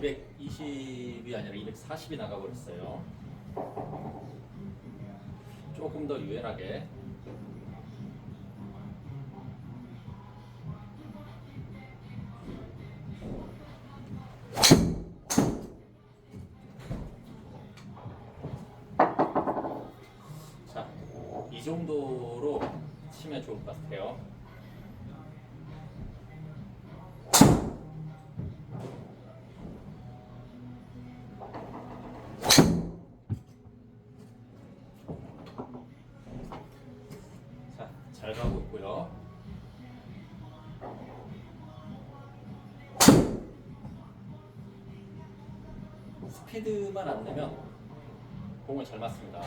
250이 아니라 240이 나가버렸어요. 조금 더 유연하게. 자, 이 정도로 치면 좋을 것 같아요. 잘 가고 있고요. 스피드만 안 내면 공을 잘 맞습니다.